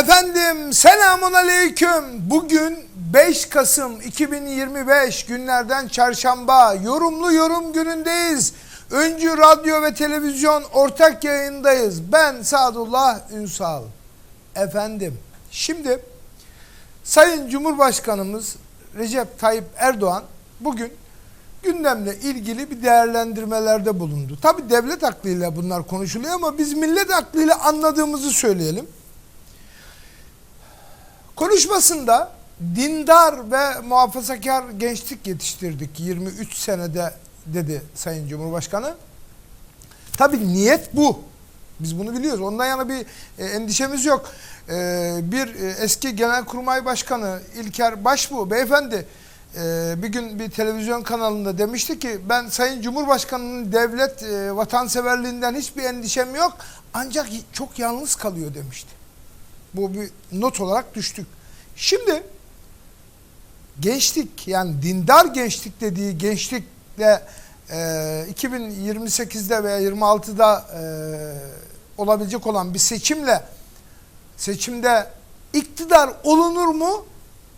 Efendim selamun aleyküm. Bugün 5 Kasım 2025 günlerden çarşamba yorumlu yorum günündeyiz. Öncü radyo ve televizyon ortak yayındayız. Ben Sadullah Ünsal. Efendim şimdi Sayın Cumhurbaşkanımız Recep Tayyip Erdoğan bugün gündemle ilgili bir değerlendirmelerde bulundu. Tabi devlet aklıyla bunlar konuşuluyor ama biz millet aklıyla anladığımızı söyleyelim. Konuşmasında dindar ve muhafazakar gençlik yetiştirdik 23 senede dedi Sayın Cumhurbaşkanı. Tabi niyet bu. Biz bunu biliyoruz. Ondan yana bir e, endişemiz yok. E, bir e, eski Genelkurmay Başkanı İlker Başbuğ beyefendi e, bir gün bir televizyon kanalında demişti ki ben Sayın Cumhurbaşkanı'nın devlet e, vatanseverliğinden hiçbir endişem yok ancak çok yalnız kalıyor demişti. Bu bir not olarak düştük. Şimdi gençlik yani dindar gençlik dediği gençlikle e, 2028'de veya 26'da e, olabilecek olan bir seçimle seçimde iktidar olunur mu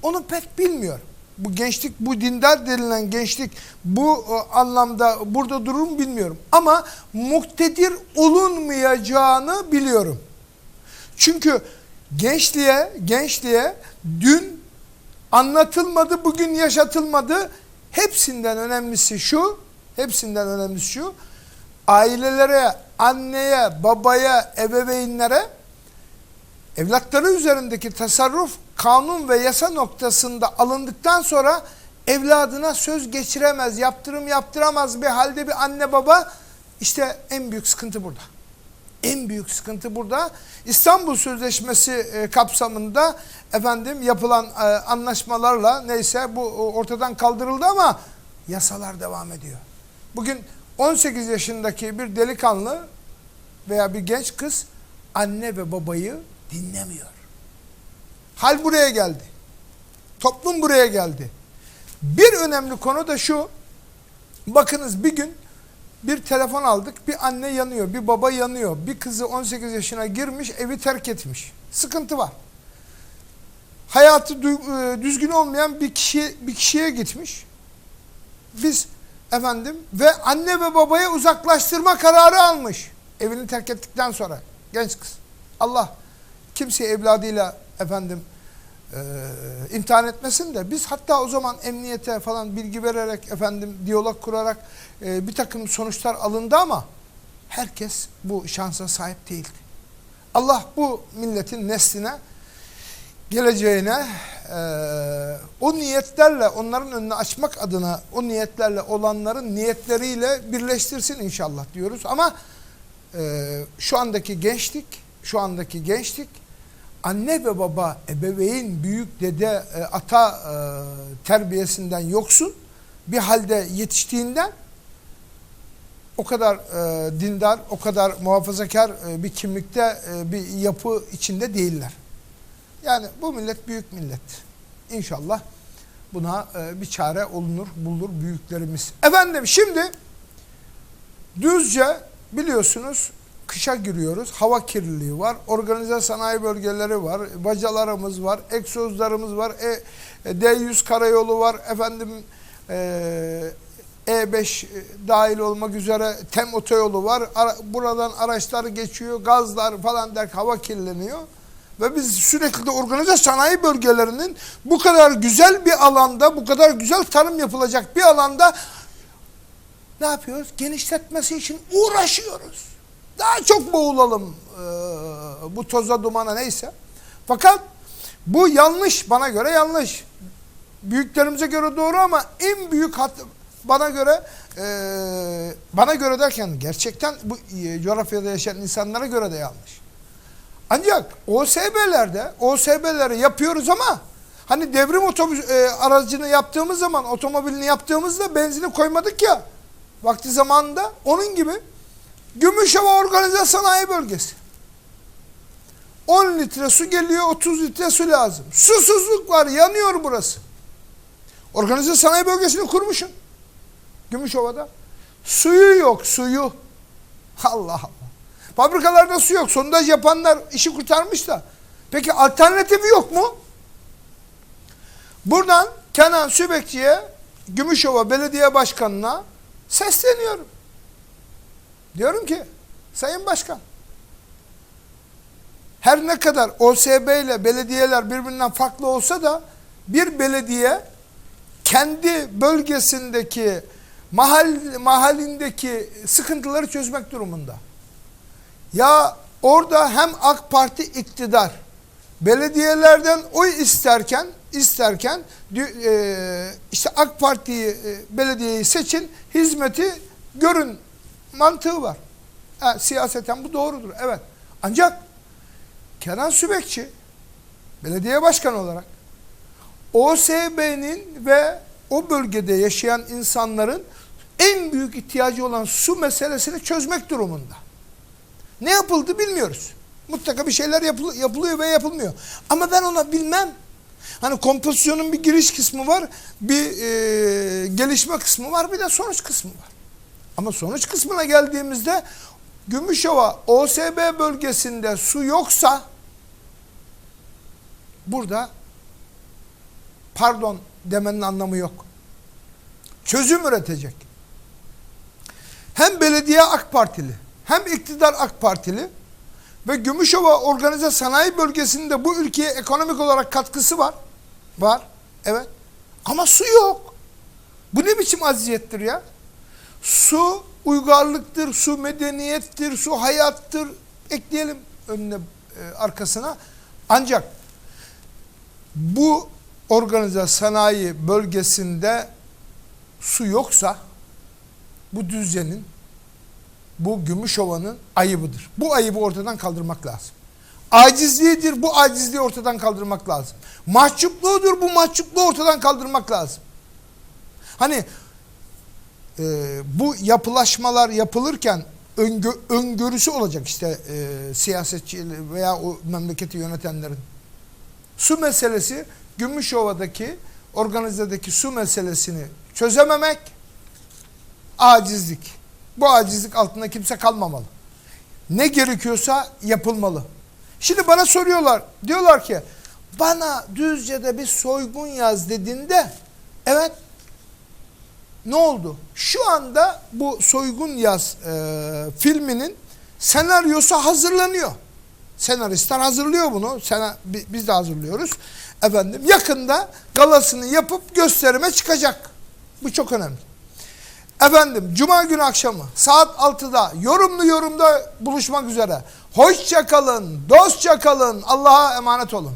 onu pek bilmiyorum. Bu gençlik, bu dindar denilen gençlik bu e, anlamda burada durur mu bilmiyorum. Ama muktedir olunmayacağını biliyorum. Çünkü gençliğe, gençliğe dün anlatılmadı, bugün yaşatılmadı. Hepsinden önemlisi şu, hepsinden önemlisi şu. Ailelere, anneye, babaya, ebeveynlere evlatları üzerindeki tasarruf kanun ve yasa noktasında alındıktan sonra evladına söz geçiremez, yaptırım yaptıramaz bir halde bir anne baba işte en büyük sıkıntı burada. En büyük sıkıntı burada. İstanbul Sözleşmesi e, kapsamında efendim yapılan e, anlaşmalarla neyse bu ortadan kaldırıldı ama yasalar devam ediyor. Bugün 18 yaşındaki bir delikanlı veya bir genç kız anne ve babayı dinlemiyor. Hal buraya geldi. Toplum buraya geldi. Bir önemli konu da şu. Bakınız bir gün bir telefon aldık. Bir anne yanıyor, bir baba yanıyor. Bir kızı 18 yaşına girmiş, evi terk etmiş. Sıkıntı var. Hayatı e, düzgün olmayan bir kişi bir kişiye gitmiş. Biz efendim ve anne ve babaya uzaklaştırma kararı almış. Evini terk ettikten sonra genç kız. Allah kimseyi evladıyla efendim e, imtihan etmesin de biz hatta o zaman emniyete falan bilgi vererek efendim diyalog kurarak e, bir takım sonuçlar alındı ama herkes bu şansa sahip değildi. Allah bu milletin nesline geleceğine e, o niyetlerle onların önünü açmak adına o niyetlerle olanların niyetleriyle birleştirsin inşallah diyoruz ama e, şu andaki gençlik şu andaki gençlik anne ve baba, ebeveyn, büyük dede, e, ata e, terbiyesinden yoksun bir halde yetiştiğinden o kadar e, dindar, o kadar muhafazakar e, bir kimlikte, e, bir yapı içinde değiller. Yani bu millet büyük millet. İnşallah buna e, bir çare olunur, bulunur büyüklerimiz. Efendim şimdi Düzce biliyorsunuz kışa giriyoruz. Hava kirliliği var. Organize sanayi bölgeleri var. Bacalarımız var. Egzozlarımız var. E, e, D100 karayolu var. Efendim e, E5 dahil olmak üzere TEM otoyolu var. Ara, buradan araçlar geçiyor. Gazlar falan der hava kirleniyor. Ve biz sürekli de organize sanayi bölgelerinin bu kadar güzel bir alanda, bu kadar güzel tarım yapılacak bir alanda ne yapıyoruz? Genişletmesi için uğraşıyoruz. Daha çok boğulalım e, bu toza dumana neyse. Fakat bu yanlış bana göre yanlış. Büyüklerimize göre doğru ama en büyük hat bana göre e, bana göre derken gerçekten bu e, coğrafyada yaşayan insanlara göre de yanlış. Ancak OSB'lerde OSB'leri yapıyoruz ama hani devrim otobüs e, aracını yaptığımız zaman otomobilini yaptığımızda benzini koymadık ya vakti zamanında onun gibi Gümüşhova Organize Sanayi Bölgesi. 10 litre su geliyor, 30 litre su lazım. Susuzluk var, yanıyor burası. Organize Sanayi Bölgesi'ni kurmuşsun. Gümüşova'da. Suyu yok, suyu. Allah Allah. Fabrikalarda su yok. Sondaj yapanlar işi kurtarmış da. Peki alternatifi yok mu? Buradan Kenan Sübekçi'ye Gümüşova Belediye Başkanı'na sesleniyorum. Diyorum ki Sayın Başkan her ne kadar OSB ile belediyeler birbirinden farklı olsa da bir belediye kendi bölgesindeki mahal, mahallindeki sıkıntıları çözmek durumunda. Ya orada hem AK Parti iktidar belediyelerden oy isterken isterken e, işte AK Parti'yi e, belediyeyi seçin hizmeti görün mantığı var. Ha, siyaseten bu doğrudur evet. Ancak Kenan Sübekçi belediye başkanı olarak OSB'nin ve o bölgede yaşayan insanların en büyük ihtiyacı olan su meselesini çözmek durumunda. Ne yapıldı bilmiyoruz. Mutlaka bir şeyler yapıl- yapılıyor ve yapılmıyor. Ama ben ona bilmem. Hani kompozisyonun bir giriş kısmı var, bir e, gelişme kısmı var, bir de sonuç kısmı var. Ama sonuç kısmına geldiğimizde Gümüşova OSB bölgesinde su yoksa burada pardon demenin anlamı yok. Çözüm üretecek. Hem belediye AK Partili hem iktidar AK Partili ve Gümüşova Organize Sanayi Bölgesi'nde bu ülkeye ekonomik olarak katkısı var. Var. Evet. Ama su yok. Bu ne biçim aziyettir ya? Su uygarlıktır, su medeniyettir, su hayattır. Ekleyelim önüne e, arkasına. Ancak bu organize sanayi bölgesinde su yoksa bu düzenin bu Gümüşova'nın ayıbıdır. Bu ayıbı ortadan kaldırmak lazım. Acizliğidir bu acizliği ortadan kaldırmak lazım. Mahcupluğudur bu mahcupluğu ortadan kaldırmak lazım. Hani e, bu yapılaşmalar yapılırken öngö, öngörüsü olacak işte e, siyasetçi veya o memleketi yönetenlerin. Su meselesi Gümüşova'daki organizedeki su meselesini çözememek acizlik. Bu acizlik altında kimse kalmamalı. Ne gerekiyorsa yapılmalı. Şimdi bana soruyorlar. Diyorlar ki bana Düzce'de bir soygun yaz dediğinde evet ne oldu? Şu anda bu soygun yaz e, filminin senaryosu hazırlanıyor. Senaristler hazırlıyor bunu. Sena, bi- biz de hazırlıyoruz. Efendim yakında galasını yapıp gösterime çıkacak. Bu çok önemli. Efendim Cuma günü akşamı saat 6'da yorumlu yorumda buluşmak üzere. Hoşça kalın, dostça kalın, Allah'a emanet olun.